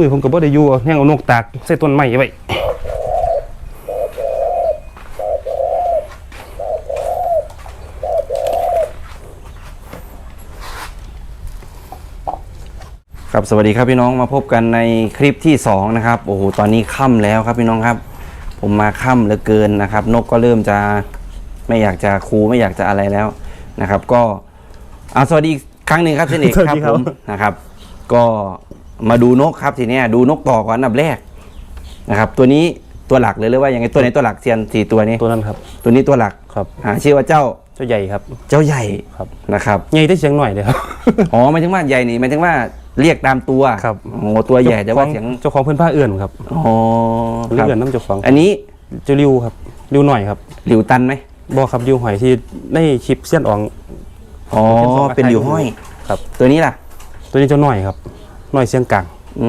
มือผมก็บ่ได้อยู่แห้งเอานกตากใส่ต้นไม้ไว้ครับสวัสดีครับพี่น้องมาพบกันในคลิปที่สองนะครับโอ้โหตอนนี้ค่ำแล้วครับพี่น้องครับ ผมมาค่ำเหลือเกินนะครับ นกก็เริ่มจะไม่อยากจะคูไม่อยากจะอะไรแล้วนะครับ ก็อ่าสวัสดีอีกครั้งหนึ่งครับเช่นเอกสวัสครับดีครัผบมนะครับ ก็ มาดูนกครับทีเนี้ยดูนกต่อก่อนอันดับแรกนะครับ ตัวนี้ตัวหลักเลยหรือว่ายังไงตัวไหนตัวหลักเซียนสี่ตัวนี้ตัวนั้นครับ ตัวนี้ตัวหลักครับอ่าชื่อว่าเจ้าเจ้าใหญ่ครับ เจ้าใหญ่ครับนะครับใหญ่ได้เสียงหน่อยเลยครับอ๋อหมายถึงว่าใหญ่นี่หมายถึงว่าเรียกตามตัวครับโอ้ตัวใหญ่แต่ว่าเสียงเจ้าของเพื่อนผ้าเอื่อนครับอ๋อคเรื่รับอนน้ำเจ้าของ อันนี้เจ้าริวครับริวหน่อยครับหลิวตันไหมบ่ครับริวหอยที่ในคลิปเสี้ยนอ่องอ๋อเป็นหลิวห้อยครับ ตัวนี้ล่ะ ตัวนี้เจ้าหน่อยครับห น่อยเสียงกลางอื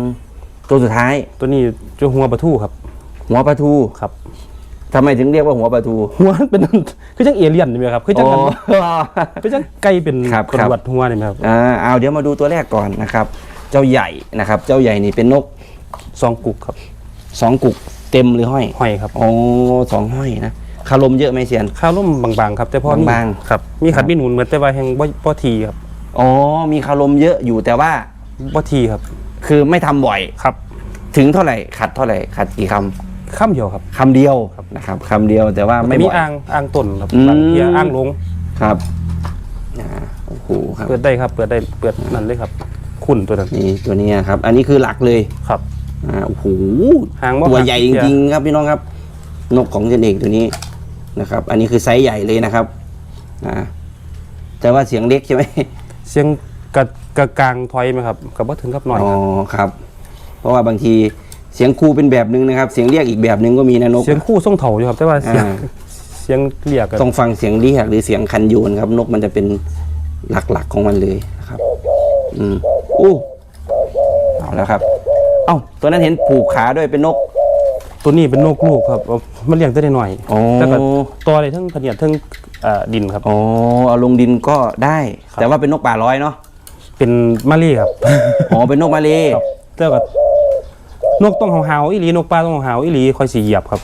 มตัวสุดท้าย ตัวนี้เจ้าหัวปลาทูครับ หัวปลาทูครับทำไมถึงเรียกว่าหัวปลาทู หัวเป็น คือจังเอเลี่ยนนี่ไหมครับ คือจังอ๋อคือจังไก่เป็นครับกระครับดวดหัวนี่ไหมครับอ่าเอาเดี๋ยวมาดูตัวแรกก่อนนะครับ เจ้าใหญ่นะครับ เจ้าใหญ่นี่เป็นนกซองกุกครับสองกุกเต็มหรือห้อยหอยครับอ๋อสองห้อยนะคารมเยอะไหมเซียนข้าวร่มบางๆครับแต่พอมีบางๆครับ มีขัดมีหนุนเหมือนแต่ว่าแห่งบ่บ่ทีครับอ๋อมีคารมเยอะอยู่แต่ว่า บ่ทีครับคือไม่ทำบ่อย ครับถึงเท่าไหร่ขัดเท่าไหร่ขัดกี่คข้ามเดียวครับำคำเดียวนะครับคำเดียวแต่ว่าไม่แต่มีบ่อย อ่างอ่างต้นครับอืม บางเทียอ่างลงครับอ่าโอ้โหครับ เปิดได้ครับ เปิดได้เปิดนั่นเลยครับ คุณตัวนั้นนี่ตัวนี้ครับ อันนี้คือหลักเลยครับ อ่าโอ้โหหางบ่ตัวหัก ใหญ่จเสียริงๆครับพี่น้องครับ นกของเจนเอกตัวนี้นะครับ อันนี้คือไซส์ใหญ่เลยนะครับอ่าแต่ว่าเสียงเล็กใช่ไหม เสียงกะกะ กลางถอยไหมครับกับว่าถึงกับหน่อยอ๋อครับครับ เพราะว่าบางทีเสียงครูเป็นแบบนึงนะครับ เสียงเรียกอีกแบบนึงก็มีนะนก เสียงคู่ส่งเถาอยู่ครับ แต่ว่าเสียงอ่า เสียงเรียกกันต้องฟังเสียงเรียกหรือเสียงคันโยนครับ นกมันจะเป็นหลักๆของมันเลยนะครับ อืมอู้เอาแล้วครับ เอ้าตัวนั้นเห็นผูกขาด้วยเป็นนก ตัวนี้เป็นนกลูกครับเอามันเลี้ยงได้หน่อยอ๋อ แล้วก็ตัวอะไรทั้งพะเนียดทั้งเอ่อดินครับ อ๋อเอาลงดินก็ได้ ครับ แต่ว่าเป็นนกป่าร้อยเนาะ เป็นมาลี่ครับ อ๋อเป็นนกมาเลครับแต่ก็นกต้องหาวๆอีหลีนกปลาต้องหาวๆอีหลีค่อยสีเหยียบครับ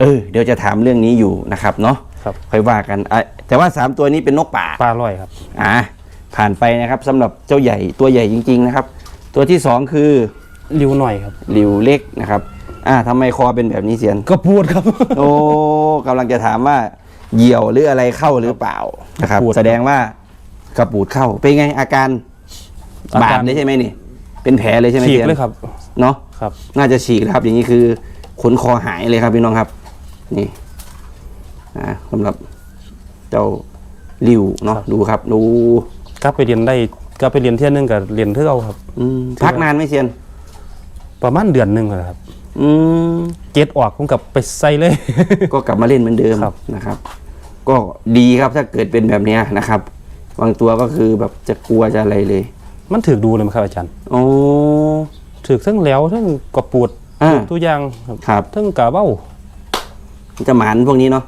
เออเดี๋ยวจะถามเรื่องนี้อยู่นะครับเนาะครับ ค่อยว่ากันอะแต่ว่าสามตัวนี้เป็นนกป่า ปลาลอยครับ อ่าผ่านไปนะครับสำหรับเจ้าใหญ่ตัวใหญ่จริง ๆ นะครับ ตัวที่สองคือริ้วหน่อยครับ หลิวเล็กนะครับอ่าทำไมคอเป็นแบบนี้เสียน ก็พูดครับ โอ้กำลังจะถามว่าเหยี่ยวหรืออะไรเข้าหรือเปล่านะครับ กระปูด แสดงว่ากระปูดเข้าเป็นไงอาการอา บาการดเลยใช่ไหมนี่เป็นแผลเลยใช่ไหมฉีกซีนเลยครับเนาะครับ น่าจะฉีกแล้วครับ อย่างนี้คือขนคอหายเลยครับพี่น้องครับ นี่อ่าสำหรับเจ้าลิวเนาะดูครับดูกลับไปเรียนได้กลับไปเรียนเที่ยนึงกับเรียนเท่าเอาครับอืมพักนานไหมเซียน ประมาณเดือนหนึงอะครับ อืมเกตออกผมกลับไปใส่เลย ก็กลับมาเล่นเหมือนเดิมครับนะครับ ก็ดีครับถ้าเกิดเป็นแบบเนี้ยนะครับบางตัวก็คือแบบจะกลัวจะอะไรเลย มันถือดูเลยไหมครับอาจารย์โอ้ถือทั้งแหล้วทั้งกระปูดอ่า ตัวอย่างครับครับทั้งกะเบ้าจะหมานพวกนี้เนาะ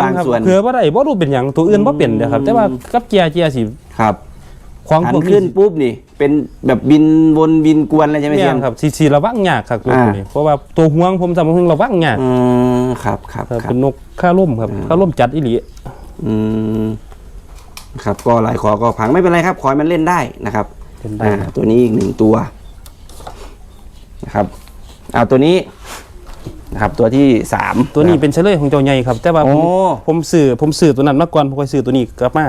บางครับส่วน เผื่อว่าได้บ่รู้เป็นหยังตัวอื่นบ่เป็นเด้อครับ แต่ว่ากับเจียเจียสิครับของหันพวกขึ้นปุ๊บนี่ เป็นแบบบินวนบินกวนอะไรใช่ไหมเนี่เซียยนครับสิสิระวังยากครับตัวอ่า นี้เพราะว่าตัวห่วงผมสำหรับระวังยากอืมครับครับครับครับ เป็นนกค่าล่มครับค่าล่มจัดอีหลี อืมครับก็ลายคอก็พังไม่เป็นไรครับ ขอให้มันเล่นได้นะครับ เป็นได้อ่าตัวนี้อีกหนึ่งตัวนะครับเอาตัวนี้นะครับตัวที่สามตัวนี้เป็นเฉลยของเจ้าใหญ่ครับ แต่ว่าผมโอ้ ผมซื้อผมซื้อตัวนั้นมาก่อนผมค่อยซื้อตัวนี้กลับมา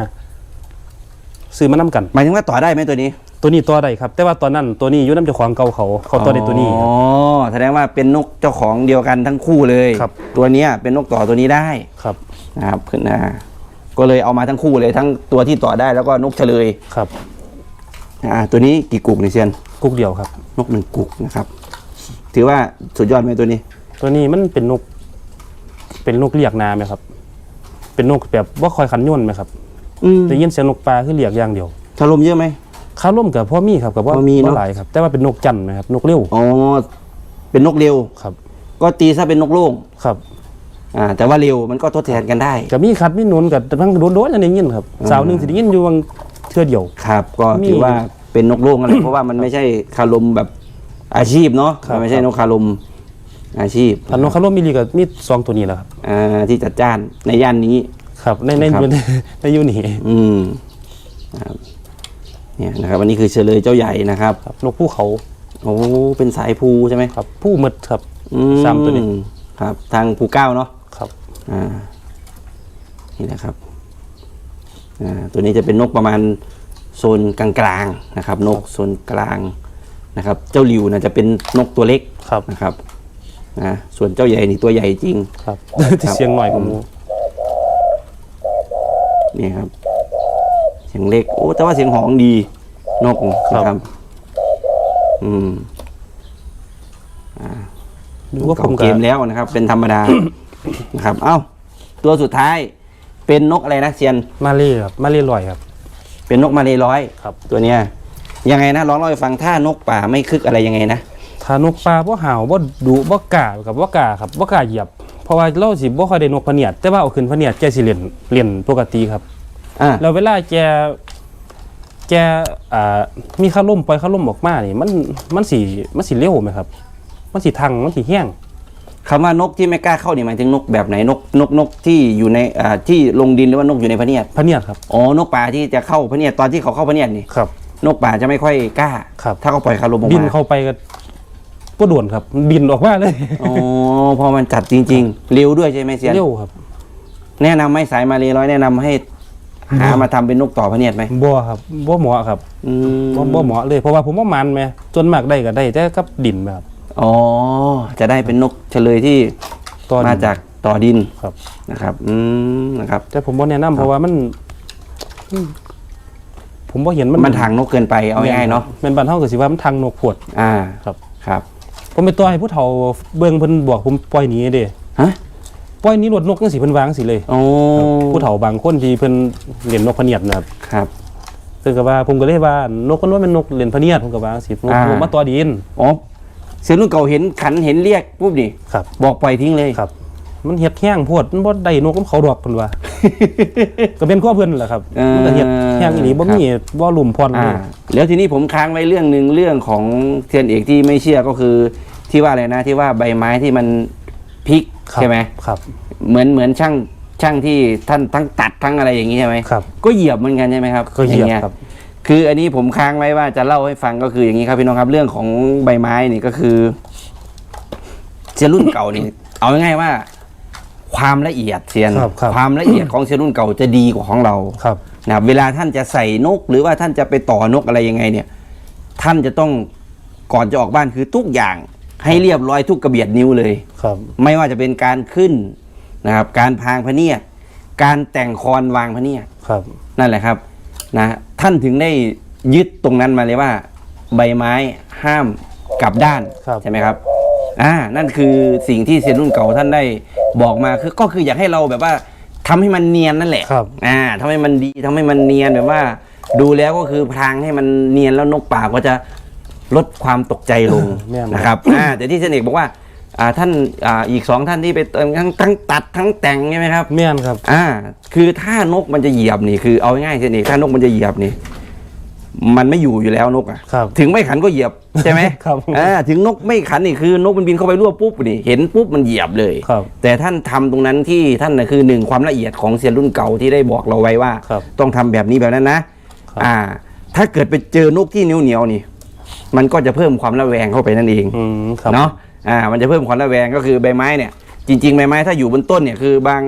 ซื้อมานํกัน หมายถึงว่าต่อได้ไหมตัวนี้ตัวนี้ตัวใดครับ แต่ว่าตอนนั้นตัวนี้อยู่น้ำเจ้าของเก่าเขาเขาตัวใดตัวนี้ อ๋อแสดงว่าเป็นนกเจ้าของเดียวกันทั้งคู่เลยครับ ตัวเนี้ยเป็นนกต่อตัวนี้ได้ครับนะครับขึ้นนะก็เลยเอามาทั้งคู่เลยทั้งตัวที่ต่อได้แล้วก็นกเฉลย ครับ อ่าตัวนี้กี่กุกนี่เซียนกุกเดียวครับ นกหนึ่งกุกนะครับ ถือว่าสุดยอดไหมตัวนี้ ตัวนี้มันเป็นนก เป็นนกเรียกนาไหมครับ เป็นนกแบบว่าคอยขันย่นไหมครับอืมได้ยินเสียงนกปลาคือเรียกอย่างเดียวถล่มเยอะไหม ข้าวล่มกับพ่อมีครับกับว่าพ่อมีเนอะหลายครับ แต่ว่าเป็นนกจันทร์นะครับนกเลี้ยวอ๋อเป็นนกเร็ว ครับ ก็ตีซะเป็นนกโล่งครับอ่าแต่ว่าเร็วมันก็ทดแทนกันได้ กับมีคัดมีหนุนกับทั้งโดนๆอันนี้ยินครับสาวหนึ่งสิได้ยินอยู่บาง เทื่อเดียว ครับ ก็มีถือว่าเป็นนกโล่งอะไร เพราะว่ามันไม่ใช่คารมแบบอาชีพเนาะครับไม่ใช่นกคารมอาชีพพันนกคาร่มมิลีก็มีสองตัวนี้แหละครับ อ่าที่จัดจ้านในย่านนี้ ครับ ในในครับ ในในยูนี่อืมครับเนี่ยนะครับอันนี้คือเฉลยเจ้าใหญ่นะครับครับนกภูเขาโอ้เป็นสายภูใช่ไหมครับ ผู้หมดครับอืซ้ำตัวนี้ครับ ทางภูเก้าเนาะครับ อ่านี่นะครับอ่า ตัวนี้จะเป็นนกประมาณโซนกลางๆนะครับ นกโซนกลางนะครับ เจ้าหลิวนะจะเป็นนกตัวเล็กครับนะครับนะส่วนเจ้าใหญ่นี่ตัวใหญ่จริงครับที่เสียงหน่อยผมรู้นี่ครับ เสียงเล็ก โอ้แต่ว่าเสียงหองดีนกนะครับ อืมดูว่าผเก่ามเกก็มแล้วนะครับ เป็นธรรมดานะครับ เอ้า ตัวสุดท้าย เป็นนกอะไรนะเซียนมาเล่ครับมาเล่ลอยครับ เป็นนกมาเลร้อยครับ ตัวเนี้ยยังไงนะลองเล่าให้ฟังถ้านกป่าไม่คึกอะไรยังไงนะถ้านกปลาบ่ห่าวบ่ดุบ่กล้ากับบ่กล้าครับบ่กล้าเหยียบ เพราะว่าเราสิบ่ค่อยได้นกพะเนียดแต่ว่าเอาขึ้นพะเนียดแกสิเล่นเล่นปกติครับอ่าแล้วเวลาแกแกอ่ามีข้าล่มปล่อยข้าล่มออกมานี่มันมันสิมันสิเร็วไหมครับ มันสิทังมันสิแห้ง คำว่านกที่ไม่กล้าเข้านี่หมายถึงนกแบบไหนนกนกนกที่อยู่ในอ่าที่ลงดินหรือว่านกอยู่ในพะเนียดพะเนียดครับอ๋อนกป่าที่จะเข้าพะเนียดตอนที่เขาเข้าพะเนียดนี่ครับ นกป่าจะไม่ค่อยกล้า ครับ ถ้าเขาปล่อยคารมออกบินมาเข้าไปก็บ่ด่วนครับ บินออกมาเลยอ๋อพอมันจัดจริง ๆ เร็วด้วยใช่ไหมเซียนเร็วครับ แนะนำไหมสายมาเลยร้อยแนะนำให้หามาทำเป็นนกต่อพะเนียดไหมบ่ครับบ่เหมาะครับอืมบ่บ่เหมาะเลยเพราะว่าผมว่ามันแหมจนมากได้ก็ได้แต่กับดินแหมครับ อ๋อ จะได้เป็นนกเฉลยที่ตอน มาจากต่อดินครับ นะครับ อืมนะครับ แต่ผมบ่แนะนำเพราะว่ามันอืมผมบ่เห็นมันมันทางนกเกินไปเอาง่ายๆเนาะแม่นบ้านเฮาก็สิว่ามันทางนกพวด อ่าครับ ครับผมไปต่อให้ผู้เฒ่าเบิ่งเพิ่นบอกผมปล่อยหนีเด้ฮะปล่อยหนีรถนกจังสิเพิ่นวางสิเลย โอ้ครับผู้เฒ่าบางคนที่เพิ่นเล่นนกพะเนียดนะครับครับเพิ่นก็ว่าผมก็เลยว่านกมันว่าเป็นนกเล่นพะเนียดผมก็ว่าสินกอ่านกมาต่อดิน อ๋อ เสียรุ่นเก่าเห็นขันเห็นเรียกปุ๊บนี่ครับ บอกปล่อยทิ้งเลยครับ มันเฮ็ดแห้งโพดมันบ่ได้นกมันเขาดอกเพิ่นว่า ก็เป็นข้อเพิ่นแหละครับเออ มันก็เฮ็ดแห้งอีหลีบ่มีบ่ลุ่มพรเลอ่ายแล้วทีนี้ผมค้างไว้เรื่องหนึ่งเรื่องของเทียนเอกที่ไม่เชื่อก็คือ ที่ว่าอะไรนะที่ว่าใบไม้ที่มันพลิกครับใช่ไหมครับ เหมือนเหมือนช่างช่างที่ท่านทั้งตัดทั้งอะไรอย่างนี้ใช่ไหมครับ ก็เหยียบเหมือนกันใช่ไหมครับก็เหยียบางงี้ครับ คืออันนี้ผมค้างไว้ว่าจะเล่าให้ฟังก็คืออย่างนี้ครับพี่น้องครับเรื่องของใบไม้นี่ก็คือเซียนรุ่นเก่านี่ เอาง่ายๆว่า ความละเอียดเซียนครับครับ ความละเอียดของเซียนรุ่นเก่าจะดีกว่าของเรา ครับ นะครับเวลาท่านจะใส่นก หรือว่าท่านจะไปต่อนกอะไรยังไงเนี่ย ท่านจะต้องก่อนจะออกบ้านคือทุกอย่างให้เรียบร้อยทุกกระเบียดนิ้วเลย ครับ ไม่ว่าจะเป็นการขึ้นนะครับ การพางพะเนียดการแต่งคอนวางพะเนียดครับ นั่นแหละครับนะ ท่านถึงได้ยึดตรงนั้นมาเลยว่า ใบไม้ห้ามกลับด้านครับ ใช่ไหมครับ อ่า นั่นคือสิ่งที่เซียนรุ่นเก่าท่านได้บอกมาคือก็คืออยากให้เราแบบว่าทำให้มันเนียนนั่นแหละ ครับ อ่าทำให้มันดีทำให้มันเนียนแบบว่า ดูแล้วก็คือพรางให้มันเนียนแล้วนกป่าก็จะลดความตกใจลงแม่น นะครับ อ่าแต่ที่เซยนเอกบอกว่า อ่าท่านอ่าอีกสองท่านที่ไปเติมทั้งทั้งตัดทั้งแต่งใช่ไหมครับ แม่นครับ อ่า คือถ้านกมันจะเหยียบนี่คือเอาง่ายๆเซยนเอกถ้านกมันจะเหยียบนี่ มันไม่อยู่อยู่แล้วนกอะ ครับ ถึงไม่ขันก็เหยียบใช่ไหม ครับอ่าถึงนกไม่ขันนี่คือนกมันบินเข้าไปรั่วปุ๊บนี่เห็นปุ๊บมันเหยียบเลยครับแต่ท่านทำตรงนั้นที่ท่านนะคือหนึ่งความละเอียดของเซียนรุ่นเก่าที่ได้บอกเราไว้ว่า ครับต้องทำแบบนี้แบบนั้นนะครับ อ่า ถ้าเกิดไปเจอนกที่เหนียวเหนียวๆนี่ มันก็จะเพิ่มความระแวงเข้าไปนั่นเอง อืมครับ เนาะ อ่ามันจะเพิ่มความระแวงก็คือใบไม้เนี่ยจริงๆใบไม้ถ้าอยู่บนต้นเนี่ยคือบาง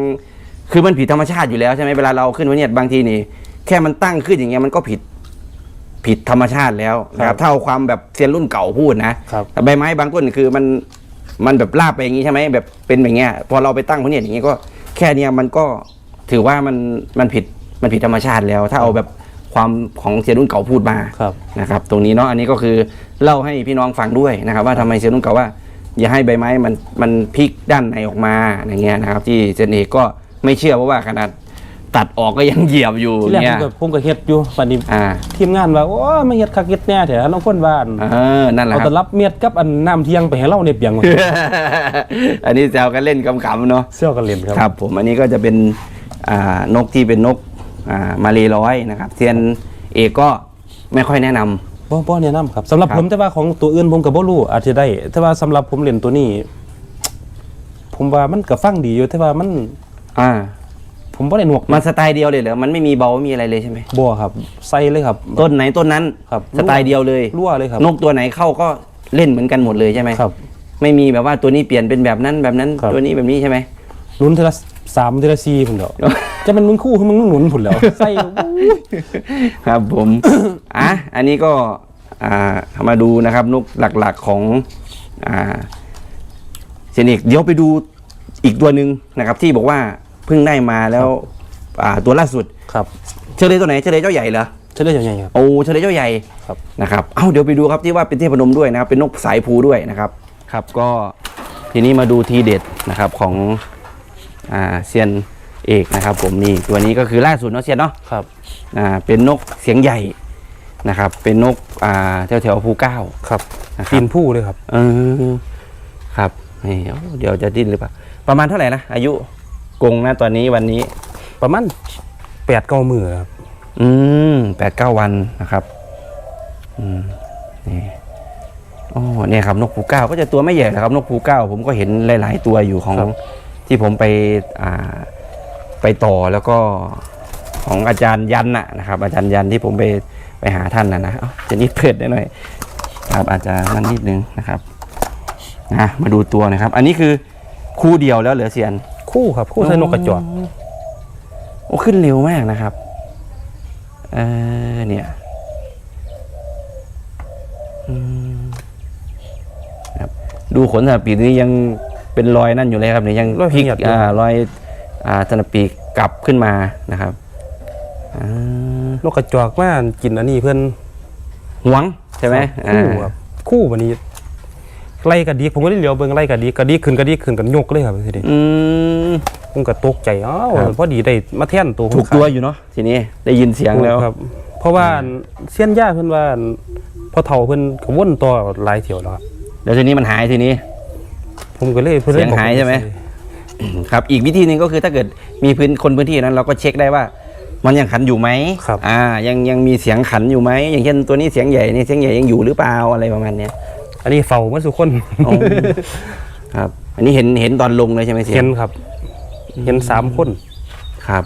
คือมันผิดธรรมชาติอยู่แล้วใช่ไหมเวลาเราขึ้นวันเนี่ยบางทีนี่แค่มันตั้งขึ้นอย่างเงี้ยมันก็ผิดผิดธรรมชาติแล้วนะครับถ้าเอาความแบบเซียนรุ่นเก่าพูดนะครับ แต่ใบไม้บางต้นคือมันมันแบบลาบไปอย่างนี้ใช่ไหมแบบเป็นอย่างเงี้ยพอเราไปตั้งพวกเนี้ยอย่างงี้ก็แค่เนี้ยมันก็ถือว่ามันมันผิดมันผิดธรรมชาติแล้ว ถ้าเอาแบบความของเซียนรุ่นเก่าพูดมาครับนะครับ ตรงนี้เนาะอันนี้ก็คือเล่าให้พี่น้องฟังด้วยนะครับ ว่าทำไมเซียนรุ่นเก่าว่า อย่าให้ใบไม้มันมันพลิกด้านในออกมาอย่างเงี้ยนะครับ ที่เซียนเอกก็ไม่เชื่อเพราะว่าขนาดตัดออกก็ยังเหยียบอยู่ที่แรกผเนี่มยก็ผมก็เฮ็ดอยู่บัดนี้อ่า ทีมงานว่าโอ้ยมาเฮ็ดคักเฮ็ดแน่แถวน้องคนบ้านเออนั่นแหละเอาคแต่รับรับเม็ดกับอันน้ำเที่ยงไปให้เราเนี่ยเปียงอันนี้แซวกันเล่นขำๆเนาะ เสื้อกันเล่นครับ ครับผมอันนี้ก็จะเป็นอ่านกที่เป็นนกอ่ามาเลร้อยนะครับเซียนเอกก็ไม่ค่อยแนะนำ บ่บ่แนะนำครับสำหรับครับ ผมแต่ว่าของตัวอื่นผมก็บ่รู้อาจจะได้ แต่ว่าสำหรับผมเล่นตัวนี้ ผมว่ามันก็ฟังดีอยู่แต่ว่ามันอ่า ผมบ่ได้หนวกมันสไตล์เดียวเลยเหรอ มันไม่มีเบาไม่มีอะไรเลยใช่ไหม บ่ครับใส่เลยครับ ต้นไหนต้นนั้น ครับสไตล์เดียวเลยรั่วเลยครับนกตัวไหนเข้าก็เล่นเหมือนกันหมดเลยใช่ไหมครับ ไม่มีแบบว่าตัวนี้เปลี่ยนเป็นแบบนั้นแบบนั้น ครับ ตัวนี้แบบนี้ใช่ไหมลุ้นเทอละ สามเทอละสี่พุ่นเด้อจะเป็นลุ้นคู่คือมึงหนุนพุ่นแล้วใส่อุ้ยครับผม อะ อันนี้ก็อ่ามาดูนะครับนกหลักๆของอ่าเซยนเอกเดี๋ยวไปดูอีกตัวหนึ่งนะครับ ที่บอกว่าเพิ่งได้มาแล้วอ่าตัวล่าสุดครับเฉลยตัวไหนเฉลยเจ้าใหญ่เหรอเฉลยยังไงครับโอ้เฉลยเจ้าใหญ่ครับนะครับเอ้าเดี๋ยวไปดูครับที่ว่าเป็นเทพนมด้วยนะครับเป็นนกสายภูด้วยนะครับ ครับก็ทีนี้มาดูทีเด็ดนะครับของ อ่าเซียนเอกนะครับ ผมนี่ตัวนี้ก็คือล่าสุดเนาะเซียนเนาะครับอ่าเป็นนกเสียงใหญ่นะครับ เป็นนกอ่าแถวแถวๆภูเก้าครับนะครับปีนผู้เลยครับเออครับนี่โอ้เดี๋ยวจะดิ้นหรือเปล่าประมาณเท่าไหร่นะอายุกงนะตอนนี้วันนี้ประมาณแปดเก้ามือครับอืมแปดเก้าวันนะครับอืมนี่โอ้เนี่ยครับนกภูเก้าก็จะตัวไม่ใหญ่นะครับ นกภูเก้าผมก็เห็นหลาย ๆ ตัวอยู่ของ ที่ผมไปอ่าไปต่อแล้วก็ของอาจารย์ยันน่ะนะครับ อาจารย์ยันที่ผมไปไปหาท่านนะนะเอ้าจะนิดเพิดได้หน่อยครับอาจจะนั่นนิดนึงนะครับนะมาดูตัวนะครับ อันนี้คือคู่เดียวแล้วเหลือเสียน คู่ครับ คู่ใส่นกกระจอกโอ้ขึ้นเร็วมากนะครับเออเนี่ยอืมครับดูขนสนับปีกนี่ยัง เป็นรอยนั่นอยู่เลยครับเนี่ยยังรอยพลิกเหี่ยดอยู่ อ่ารอยอ่าสนับปีกกลับขึ้นมานะครับอ่านกกระจอกมากินอันนี้เพื่อนหวงใช่ไหมคู่อ่าครับคู่วันนี้ไล่กระดีกผมก็ได้เหลียวเบิ่งไล่กระดีกกระดีกขึ้นกระดีกขึ้นกันยกเลยครับทีนี้อืม ผมก็ตกใจอ้าวครับ พอดีได้มาแท่นตัวถูกตัวอยู่เนาะทีนี้ได้ยินเสียงแล้วครับ เพราะว่าเสี้ยนย่าเพิ่นว่าพอเฒ่าเพิ่นก็วนต่อหลายเที่ยวแล้วครับแล้วทีนี้มันหายทีนี้ ผมก็เลยเพิ่นลเสียงหายใช่ไหม ครับอีกวิธีหนึ่งก็คือถ้าเกิดมีพื้นคนพื้นที่นั้นเราก็เช็คได้ว่า มันยังขันอยู่ไหมครับ อ่า ยังยังมีเสียงขันอยู่ไหมอย่างเช่นตัวนี้เสียงใหญ่นี่เสียงใหญ่ยังอยู่หรือเปล่าอะไรประมาณเนี้ยอันนี้เฝ้ามาสุคนโอ้ครับ อันนี้เห็นเห็นตอนลงเลยใช่ไหมเสียเห็งนครับ เห็นสามคน ครับ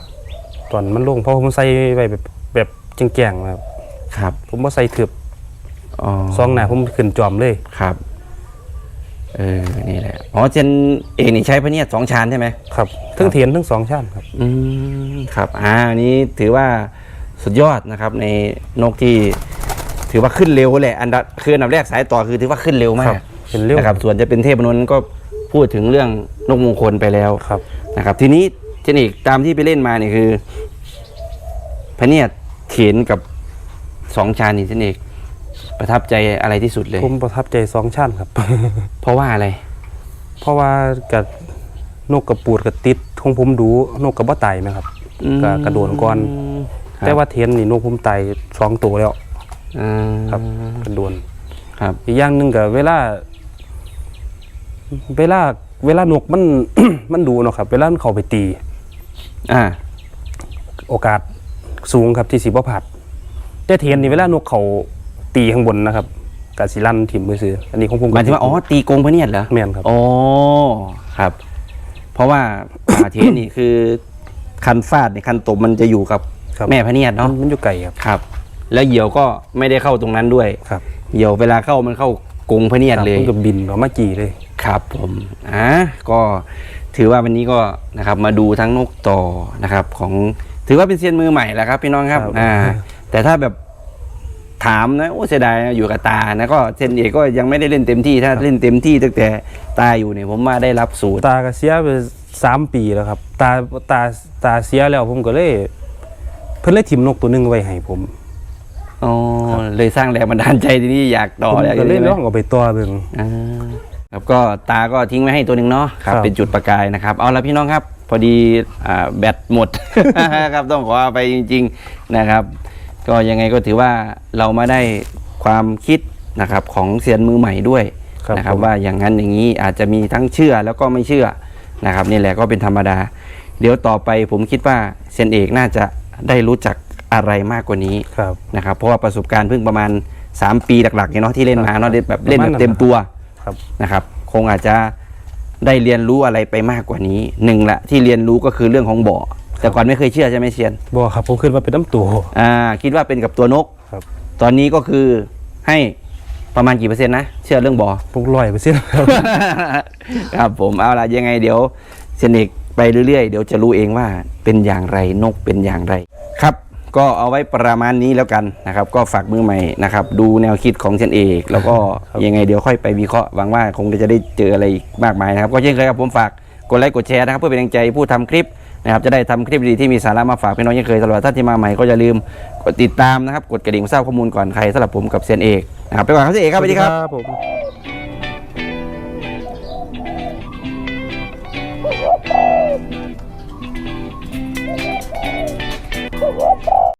ตอนมันลงเพราะผมใส่ไว้แบบแบบแจ้งๆนะครับ ครับผมบ่ใส่เถือบอ๋อซองหน้าผมขึ้นจอมเลย ครับ เออ นี่แหละ อ๋อ เจนเอกนี่ใช้พะเนียดสองชานใช่ไหม ครับทั้งเทียนทั้งสองชั้นครับ อืม ครับ อ่าอันนี้ถือว่าสุดยอดนะครับ ในนกที่ถือว่าขึ้นเร็วแหละ อันดับคืออันดับแรกสายต่อคือถือว่าขึ้นเร็วมาครักบเป็นเร็ว นะครับ ส่วนจะเป็นเทพนนท์ก็พูดถึงเรื่องนกมงคลไปแล้ว ครับ นะครับทีนี้เจนิกตามที่ไปเล่นมาเนี่ยคือพระเนียดเขียนกับสองชาญนี่เจนิก ประทับใจอะไรที่สุดเลย ผมประทับใจสองชั้นครับ เพราะว่าอะไร เพราะว่ากับนกกระปูดกับติดของผมดูนกกระบ่ตายนะครับอืม ก็กระโดดก่อนครับแต่ว่าเทียนนี่นกผมตายสองตัวแล้วอ่าครับ กระโดนครับ อีกอย่างหนึ่งก็เวลา เวลา เวลานกมัน มันดูเนาะครับเวลามันเข้าไปตี อ่า โอกาสสูงครับที่สิบ่ผัดแต่เทียนนี่เวลานกเขา ตีข้างบนนะครับกสิลั่นถิ่มมือซื้ออันนี้ของผมหมายถึงว่าอ๋อตีโกงพระเนียดเหรอแม่นครับอ๋อครับ เพราะว่าป่าเทนนี่คือคันฟาดเนี่ยคันตบมันจะอยู่กับครับแม่พระเนียดมัเนาะนมันอยู่ไกลครับครับ แล้วเหยี่ยวก็ไม่ได้เข้าตรงนั้นด้วยครับเหยี่ยวเวลาเข้ามันเข้ากรงพระเนียดเลยมันก็บินออกมาจีเลยครับผมอะก็ถือว่าวันนี้ก็นะครับมาดูทั้งนกต่อนะครับ ของถือว่าเป็นเซียนมือใหม่แล้วครับพี่น้องครับครับอ่าแต่ถ้าแบบ ถามนะโอ้เสียดายนะอยู่กับตานะก็เซยนเอกก็ยังไม่ได้เล่นเต็มที่ถ้าเล่นเต็มที่ตั้งแต่ตาอยู่เนี่ยผมว่าได้รับสูตร ตาก็เสียไปสามปีแล้วครับ ตาตาตาเสียแล้วผมก็เลย เพิ่นเลยถิ่มนกตัวหนึงไว้ให้ผมอ๋อเลยสร้างแรงบันดาลใจที่นี่อยากต่อผมแล้วก็เลยใช่ไหมลองเอาไปต่อเบิ่ง อ่าครับก็ตาก็ทิ้งไว้ให้ตัวหนึ่งเนาะครับ ครับ เป็นจุดประกายนะครับ เอาละพี่น้องครับ พอดีอ่าแบตหมด ครับต้องขออไปจริง ๆนะครับ ก็ยังไงก็ถือว่าเรามาได้ความคิดนะครับของเซียนมือใหม่ด้วยครับนะครับผม ว่าอย่างนั้นอย่างนี้อาจจะมีทั้งเชื่อแล้วก็ไม่เชื่อนะครับนี่แหละก็เป็นธรรมดา เดี๋ยวต่อไปผมคิดว่าเซียนเอกน่าจะได้รู้จักอะไรมากกว่านี้ครับ นะครับเพราะว่าประสบการณ์เพิ่งประมาณสามปีหลักๆเนี่ยเนาะที่เล่นมาเนาะได้แบบเล่นปแบระมาณบเต็มตัว ครับ นะครับคงอาจจะได้เรียนรู้อะไรไปมากกว่านี้หนึ่งละที่เรียนรู้ก็คือเรื่องของบ่อ แต่ก่อนไม่เคยเชื่อใช่ไหมเชียนบ่ครับผมคิดว่าเป็นน้ำตัวอ่าคิดว่าเป็นกับตัวนกครับ ตอนนี้ก็คือให้ประมาณกี่เปอร์เซ็นต์นะเชื่อเรื่องบ่อผมร้อยเปอร์เซ็นต์ครับครับผมเอาละยังไงเดี๋ยวเซยนเอกไปเรื่อยๆ เดี๋ยวจะรู้เองว่าเป็นอย่างไรนกเป็นอย่างไรครับ ก็เอาไว้ประมาณนี้แล้วกันนะครับ ก็ฝากมือใหม่นะครับ ดูแนวคิดของเซยนเอก แล้วก็ครับยังไงเดี๋ยวค่อยไปวิเคราะห์หวังว่าคงจะได้เจออะไรอีกมากมายนะครับ ก็เช่นเคยครับผมฝากกดไลค์กดแชร์นะครับ เพื่อเป็นกำลังใจผู้ทำคลิป นะครับจะได้ทำคลิปดีที่มีสาระมาฝากพี่น้องยังเคยตลอดท่านที่มาใหม่ก็อย่าลืมกดติดตามนะครับกดกระดิ่งทราบข้อมูลก่อนใครสำหรับผมกับเซียนเอกนะครับไปก่อนครับเซยนเอกครับสวัสดีครับผม